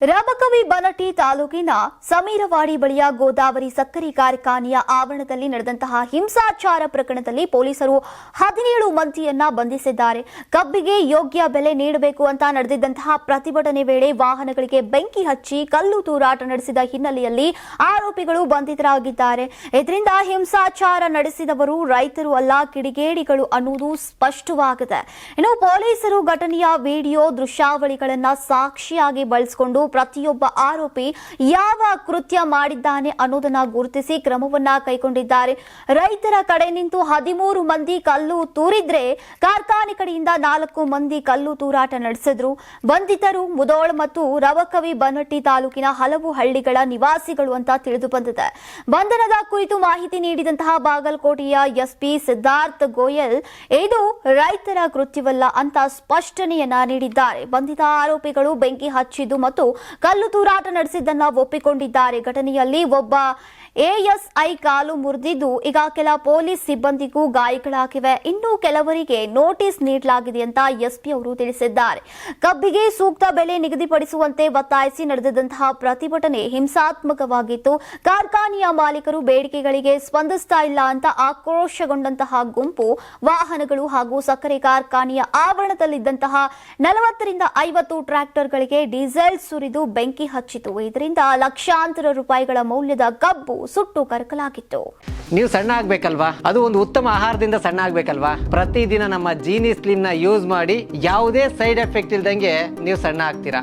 ರಬಕವಿ ಬನಟಿ ತಾಲೂಕಿನ ಸಮೀರವಾಡಿ ಬಳಿಯ ಗೋದಾವರಿ ಸಕ್ಕರೆ ಕಾರ್ಖಾನೆಯ ಆವರಣದಲ್ಲಿ ನಡೆದಂತಹ ಹಿಂಸಾಚಾರ ಪ್ರಕರಣದಲ್ಲಿ ಪೊಲೀಸರು ಹದಿನೇಳು ಮಂದಿಯನ್ನ ಬಂಧಿಸಿದ್ದಾರೆ. ಕಬ್ಬಿಗೆ ಯೋಗ್ಯ ಬೆಲೆ ನೀಡಬೇಕು ಅಂತ ನಡೆದಿದ್ದಂತಹ ಪ್ರತಿಭಟನೆ ವೇಳೆ ವಾಹನಗಳಿಗೆ ಬೆಂಕಿ ಹಚ್ಚಿ ಕಲ್ಲು ತೂರಾಟ ನಡೆಸಿದ ಹಿನ್ನೆಲೆಯಲ್ಲಿ ಆರೋಪಿಗಳು ಬಂಧಿತರಾಗಿದ್ದಾರೆ. ಇದರಿಂದ ಹಿಂಸಾಚಾರ ನಡೆಸಿದವರು ರೈತರು ಅಲ್ಲ, ಕಿಡಿಗೇಡಿಗಳು ಅನ್ನುವುದು ಸ್ಪಷ್ಟವಾಗಿದೆ. ಇನ್ನು ಪೊಲೀಸರು ಘಟನೆಯ ವಿಡಿಯೋ ದೃಶ್ಯಾವಳಿಗಳನ್ನ ಸಾಕ್ಷಿಯಾಗಿ ಬಳಸಿಕೊಂಡು ಪ್ರತಿಯೊಬ್ಬ ಆರೋಪಿ ಯಾವ ಕೃತ್ಯ ಮಾಡಿದ್ದಾನೆ ಅನ್ನೋದನ್ನ ಗುರುತಿಸಿ ಕ್ರಮವನ್ನ ಕೈಗೊಂಡಿದ್ದಾರೆ. ರೈತರ ಕಡೆ ನಿಂತು ಹದಿಮೂರು ಮಂದಿ ಕಲ್ಲು ತೂರಿದ್ರೆ ಕಾರ್ಖಾನೆ ಕಡೆಯಿಂದ ನಾಲ್ಕು ಮಂದಿ ಕಲ್ಲು ತೂರಾಟ ನಡೆಸಿದ್ರು. ಬಂಧಿತರು ಮುದೋಳ್ ಮತ್ತು ರವಕವಿ ಬನಟ್ಟಿ ತಾಲೂಕಿನ ಹಲವು ಹಳ್ಳಿಗಳ ನಿವಾಸಿಗಳು ಅಂತ ತಿಳಿದು ಬಂದಿದೆ ಬಂಧನದ ಕುರಿತು ಮಾಹಿತಿ ನೀಡಿದಂತಹ ಬಾಗಲಕೋಟೆಯ ಎಸ್ಪಿ ಸಿದ್ಧಾರ್ಥ್ ಗೋಯಲ್, ಇದು ರೈತರ ಕೃತ್ಯವಲ್ಲ ಅಂತ ಸ್ಪಷ್ಟನೆಯನ್ನ ನೀಡಿದ್ದಾರೆ. ಬಂಧಿತ ಆರೋಪಿಗಳು ಬೆಂಕಿ ಹಚ್ಚಿದ್ದು ಮತ್ತು ಕಲ್ಲು ತೂರಾಟ ನಡೆಸಿದ್ದನ್ನ ಒಪ್ಪಿಕೊಂಡಿದ್ದಾರೆ. ಘಟನೆಯಲ್ಲಿ ಒಬ್ಬ ಎಎಸ್ಐ ಕಾಲು ಮುರಿದಿದ್ದು, ಈಗ ಕೆಲ ಪೊಲೀಸ್ ಸಿಬ್ಬಂದಿಗೂ ಗಾಯಗಳಾಗಿವೆ. ಇನ್ನು ಕೆಲವರಿಗೆ ನೋಟಿಸ್ ನೀಡಲಾಗಿದೆ ಅಂತ ಎಸ್ಪಿ ಅವರು ತಿಳಿಸಿದ್ದಾರೆ. ಕಬ್ಬಿಗೆ ಸೂಕ್ತ ಬೆಲೆ ನಿಗದಿಪಡಿಸುವಂತೆ ಒತ್ತಾಯಿಸಿ ನಡೆದಂತಹ ಪ್ರತಿಭಟನೆ ಹಿಂಸಾತ್ಮಕವಾಗಿತ್ತು. ಕಾರ್ಖಾನೆಯ ಮಾಲೀಕರು ಬೇಡಿಕೆಗಳಿಗೆ ಸ್ಪಂದಿಸ್ತಾ ಇಲ್ಲ ಅಂತ ಆಕ್ರೋಶಗೊಂಡಂತಹ ಗುಂಪು, ವಾಹನಗಳು ಹಾಗೂ ಸಕ್ಕರೆ ಕಾರ್ಖಾನೆಯ ಆವರಣದಲ್ಲಿದ್ದಂತಹ ನಲವತ್ತರಿಂದ ಐವತ್ತು ಟ್ರ್ಯಾಕ್ಟರ್ಗಳಿಗೆ ಡೀಸೆಲ್ ಸುರಿದು ಬೆಂಕಿ ಹಚ್ಚಿತು. ಇದರಿಂದ ಲಕ್ಷಾಂತರ ರೂಪಾಯಿಗಳ ಮೌಲ್ಯದ ಕಬ್ಬು ಸುಟ್ಟು ಕರಕಲಾಗಿತ್ತು. ನೀವು ಸಣ್ಣ ಆಗ್ಬೇಕಲ್ವಾ? ಅದು ಒಂದು ಉತ್ತಮ ಆಹಾರದಿಂದ ಸಣ್ಣ ಆಗ್ಬೇಕಲ್ವಾ? ಪ್ರತಿದಿನ ನಮ್ಮ ಜೀನಿ ಸ್ಲಿಮ್ನ ಯೂಸ್ ಮಾಡಿ ಯಾವುದೇ ಸೈಡ್ ಎಫೆಕ್ಟ್ ಇಲ್ದಂಗೆ ನೀವು ಸಣ್ಣ ಆಗ್ತೀರಾ?